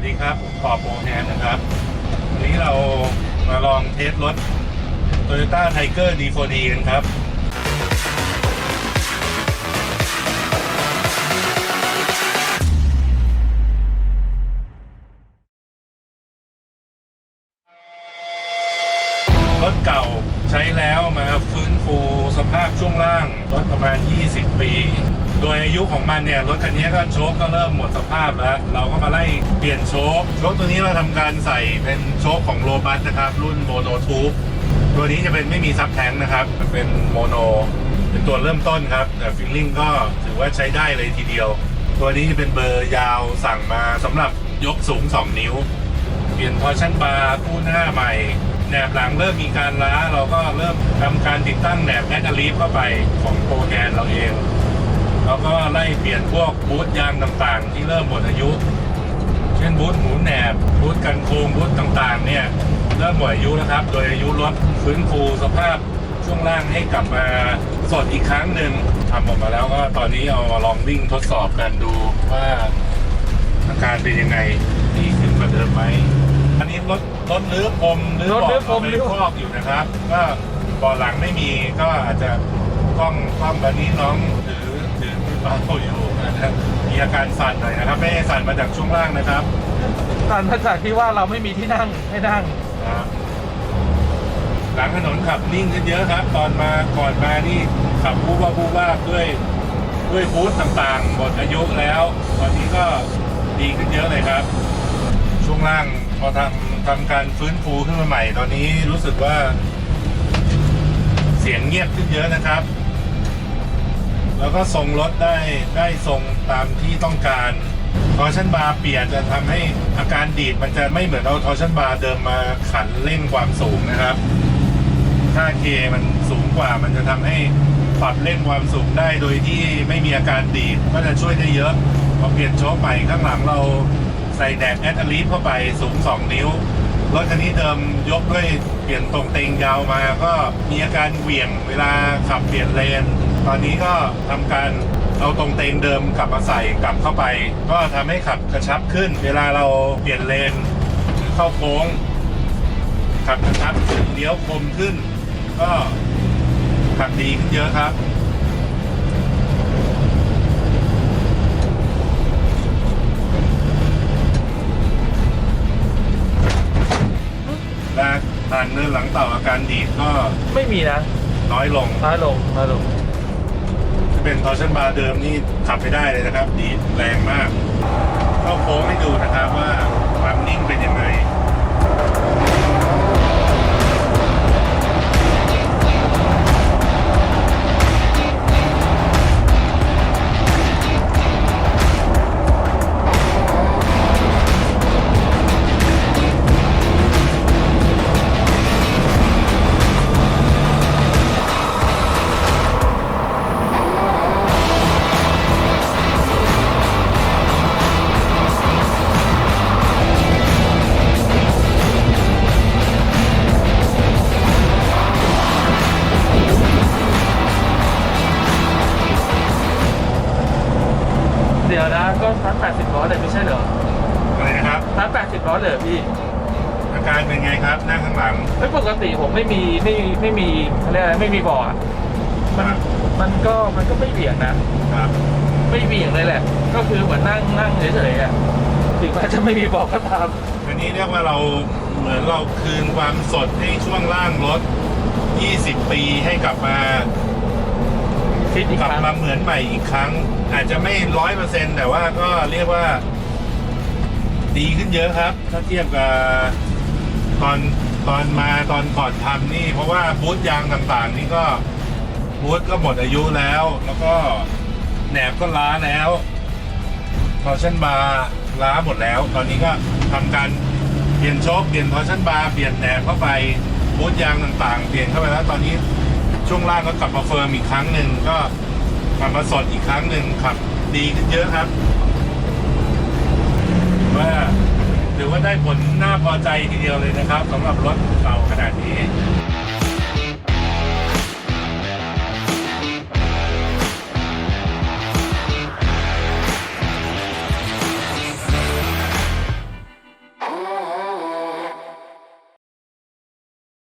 วัสดีครับผมปอโปรแทนนะครับ วันนี้เรามาลองเทสรถ Toyota Tiger D4D กันครับรถเก่า ใช้แล้วมาฟื้นฟูสภาพช่วงล่างรถประมาณ 20 ปี โดยอายุของมันเนี่ยรถคันนี้ก็โชคก็เริ่มหมดสภาพแล้ว เราก็มาไล่เปลี่ยนโชคโชคตัวนี้เราทำการใส่เป็นโชคของโรบัสนะครับ รุ่นโมโนทูบตัวนี้จะเป็นไม่มีซับแทงค์นะครับเป็นโมโนเป็นตัวเริ่มต้นครับ แต่ฟิลลิ่งก็ถือว่าใช้ได้เลยทีเดียว ตัวนี้จะเป็นเบอร์ยาวสั่งมาสำหรับยกสูง 2 นิ้ว เปลี่ยนพอชั่นบาร์คู่หน้าใหม่ แหนบหลังเริ่มมีการล้าเราก็เริ่มทำการติดตั้งแหนบแอดลีฟเข้าไปของโปรแกนเราเองแล้วก็ไล่เปลี่ยนพวกบูทยางต่างๆ ที่เริ่มหมดอายุ เช่นบูทหมูแหนบบูทกันโครงบูทต่างๆ เนี่ยเริ่มหมดอายุแล้วครับ โดยอายุรถฟื้นฟูสภาพช่วงล่างให้กลับมาสดอีกครั้งหนึ่งทำออกมาแล้วก็ตอนนี้เอาลองวิ่งทดสอบกันดูว่าอาการเป็นยังไงดีขึ้นกว่าเดิมไหม รถรถรื้อพรมรื้อรถเบาะรื้อพรมไม่รื้อ ครอบอยู่นะครับ ก็เบาะหลังไม่มีก็อาจจะต้องต้องแบบนี้น้องถือถือมือเบาอยู่นะครับมีอาการสั่นหน่อยนะครับ ไม่ได้สั่นมาจากช่วงล่างนะครับตันมาจากที่ว่าเราไม่มีที่นั่งให้นั่ง ครับหลังถนนขับนิ่งขึ้นเยอะครับ ตอนมาก่อนมานี่ขับบูบ้าบูบ้าบด้วยด้วยฟูดต่างๆหมดอายุแล้ว ตอนนี้ก็ดีขึ้นเยอะเลยครับ ช่วงล่าง พอทำทำการฟื้นฟูขึ้นมาใหม่ ตอนนี้รู้สึกว่า เสียงเงียบขึ้นเยอะนะครับ แล้วก็ทรงรถได้ได้ทรงตามที่ต้องการทอร์ชันบาร์เปลี่ยนจะทำให้อาการดีดมันจะไม่เหมือนเอาทอร์ชันบาร์เดิมมาขันเร่งความสูงนะครับถ้าเคมันสูงกว่ามันจะทำให้ปรับเร่งความสูงได้โดยที่ไม่มีอาการดีดก็จะช่วยได้เยอะพอเปลี่ยนโชคใหม่ข้างหลังเรา ใส่แดกแอดลีฟเข้าไปสูง 2 นิ้ว รถคันนี้เดิมยกด้วยเปลี่ยนตรงเตงยาวมาก็มีอาการเหวี่ยงเวลาขับเปลี่ยนเลน ตอนนี้ก็ทำการเอาตรงเตงเดิมกลับมาใส่กลับเข้าไป ก็ทำให้ขับกระชับขึ้น เวลาเราเปลี่ยนเลนหรือเข้าโค้งขับกระชับขึ้นเลี้ยวคมขึ้น ก็ขับดีขึ้นเยอะครับ อาการดีดก็ไม่มีนะน้อยลงน้อยลงน้อยลงจะเป็นทอร์ชันบาร์เดิมนี่ขับไม่ได้เลยนะครับ ดีดแรงมากเข้าโค้งให้ดูนะครับว่า เดี๋ยวนะก็ทัน80ร้อยเลยไม่ใช่เหรออะไรนะครับทัน80ร้อยเลยเหรอพี่อาการเป็นไงครับนั่งข้างหลัง ไม่ปกติผมไม่มีไม่ไม่มีเขาเรียกอะไรไม่มีเบาะอะมันครับ มันก็มันก็ไม่เบี่ยงนะ ครับไม่เบี่ยงเลยแหละ ก็คือเหมือนนั่งนั่งเฉยๆอะถึงแม้จะไม่มีเบาะก็ตามอันนี้เรียกว่าเราเหมือนเราคืนความสดให้ช่วงล่างรถ 20 ปีให้กลับมา ฟิตอีกกลับครั้งมาเหมือนใหม่อีกครั้ง อาจจะไม่ร้อยเปอร์เซ็นแต่ว่าก็เรียกว่า ดีขึ้นเยอะครับ ถ้าเทียบกับตอนตอนมาตอนก่อนทำนี่ เพราะว่าบูทยางต่างๆ นี่ก็บูทก็หมดอายุแล้ว แล้วก็แหนบก็ล้าแล้วทอร์ชันบาร์ล้าหมดแล้ว ตอนนี้ก็ทำการเปลี่ยนโชคเปลี่ยนทอร์ชันบาร์เปลี่ยนแหนบเข้าไปบูทยางต่างๆ เปลี่ยนเข้าไปแล้วตอนนี้ ช่วงล่างก็กลับมาเฟิร์มอีกครั้งหนึ่งก็กลับมาสดอีกครั้งหนึ่งขับ ดีขึ้นเยอะครับ ว่าถือว่าได้ผลน่าพอใจทีเดียวเลยนะครับสำหรับรถเก่าขนาดนี้